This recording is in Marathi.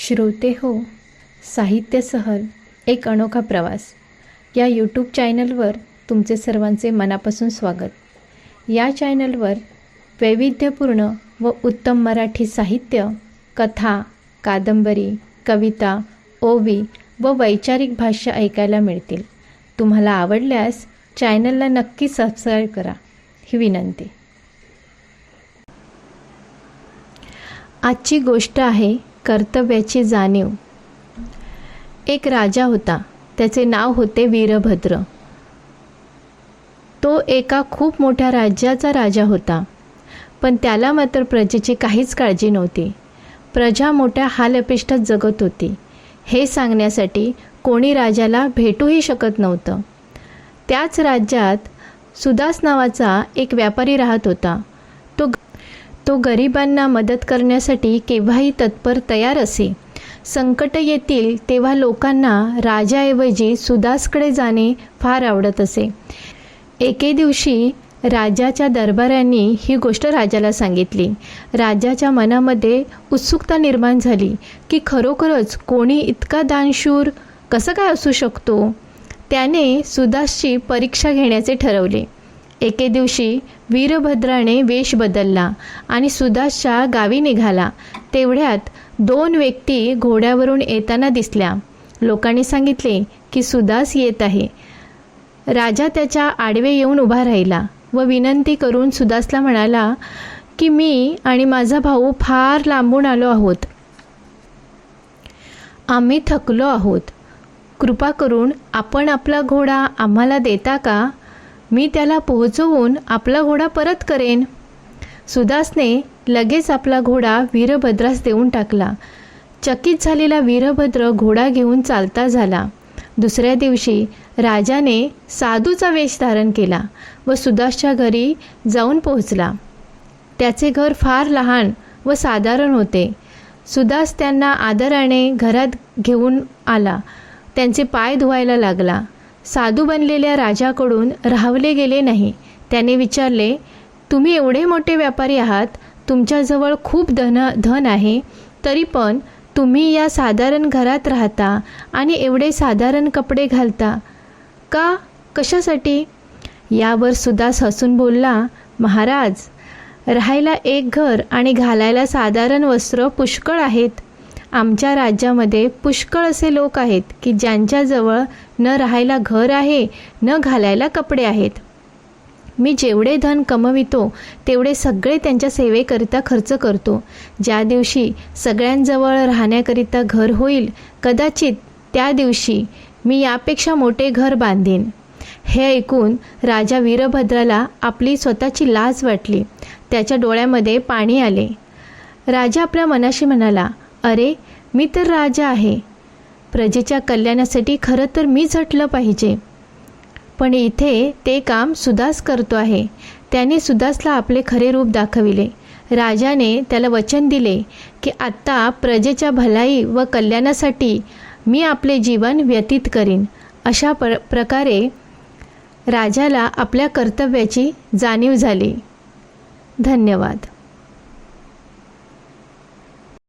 श्रोते हो. साहित्य सहल एक अनोखा प्रवास. या यूट्यूब चॅनलवर तुमचे सर्वांचे मनापासून स्वागत. या चॅनलवर वैविध्यपूर्ण व उत्तम मराठी साहित्य कथा कादंबरी कविता ओवी व वैचारिक भाष्य ऐकायला मिळतील. तुम्हाला आवडल्यास चॅनलला नक्की सबस्क्राईब करा. ही विनंती. आजची गोष्ट आहे कर्तव्याची जाणीव. एक राजा होता. त्याचे नाव होते वीरभद्र. तो एका खूप मोठ्या राज्याचा राजा होता. पण त्याला मात्र प्रजेची काहीच काळजी नव्हती. प्रजा मोठ्या हालअपेष्टात जगत होती. हे सांगण्यासाठी कोणी राजाला भेटूही शकत नव्हतं. त्याच राज्यात सुदास नावाचा एक व्यापारी राहत होता. तो तो गरिबांना मदत करण्यासाठी केव्हाही तत्पर तयार असे. संकट येतील तेव्हा लोकांना राजाऐवजी सुदासकडे जाणे फार आवडत असे. एके दिवशी राजाच्या दरबाऱ्यांनी ही गोष्ट राजाला सांगितली. राजाच्या मनामध्ये उत्सुकता निर्माण झाली की खरोखरच कोणी इतका दानशूर कसं काय असू शकतो? त्याने सुदासची परीक्षा घेण्याचे ठरवले. एके दिवशी वीरभद्राने वेश बदलला आणि सुदासच्या गावी निघाला. तेवढ्यात दोन व्यक्ती घोड्यावरून येताना दिसल्या. लोकांनी सांगितले की सुदास येत आहे. राजा त्याच्या आडवे येऊन उभा राहिला व विनंती करून सुदासला म्हणाला की मी आणि माझा भाऊ फार लांबून आलो आहोत. आम्ही थकलो आहोत. कृपा करून आपण आपला घोडा आम्हाला देता का? मी त्याला पोहोचवून आपला घोडा परत करेन. सुदासने लगेच आपला घोडा वीरभद्रास देऊन टाकला. चकित झालेला वीरभद्र घोडा घेऊन चालता झाला. दुसऱ्या दिवशी राजाने साधूचा वेश धारण केला व सुदासच्या घरी जाऊन पोहोचला. त्याचे घर फार लहान व साधारण होते. सुदास त्यांना आदराने घरात घेऊन आला. त्यांचे पाय धुवायला लागला. साधू बनलेल्या राजाकडून राहवले गेले नाही. त्याने विचारले तुम्ही एवढे मोठे व्यापारी आहात तुमच्याजवळ खूप धन धन आहे तरी पण तुम्ही या साधारण घरात राहता आणि एवढे साधारण कपडे घालता. का? कशासाठी? यावर सुदास हसून बोलला महाराज राहायला एक घर आणि घालायला साधारण वस्त्र पुष्कळ आहेत. आमच्या राज्यामध्ये पुष्कळ असे लोक आहेत की ज्यांच्याजवळ न राहायला घर आहे न घालायला कपडे आहेत. मी जेवढे धन कमवितो तेवढे सगळे त्यांच्या सेवेकरिता खर्च करतो. ज्या दिवशी सगळ्यांजवळ राहण्याकरिता घर होईल कदाचित त्या दिवशी मी यापेक्षा मोठे घर बांधेन. हे ऐकून राजा वीरभद्राला आपली स्वतःची लाज वाटली. त्याच्या डोळ्यामध्ये पाणी आले. राजा आपल्या मनाशी म्हणाला अरे मी तर राजा आहे. प्रजेच्या कल्याणासाठी खरं तर मी झटलं पाहिजे. पण इथे ते काम सुदास करतो आहे. त्याने सुदासला आपले खरे रूप दाखविले. राजाने त्याला वचन दिले की आत्ता प्रजेच्या भलाई व कल्याणासाठी मी आपले जीवन व्यतीत करीन. अशा प्र प्रकारे राजाला आपल्या कर्तव्याची जाणीव झाली. धन्यवाद.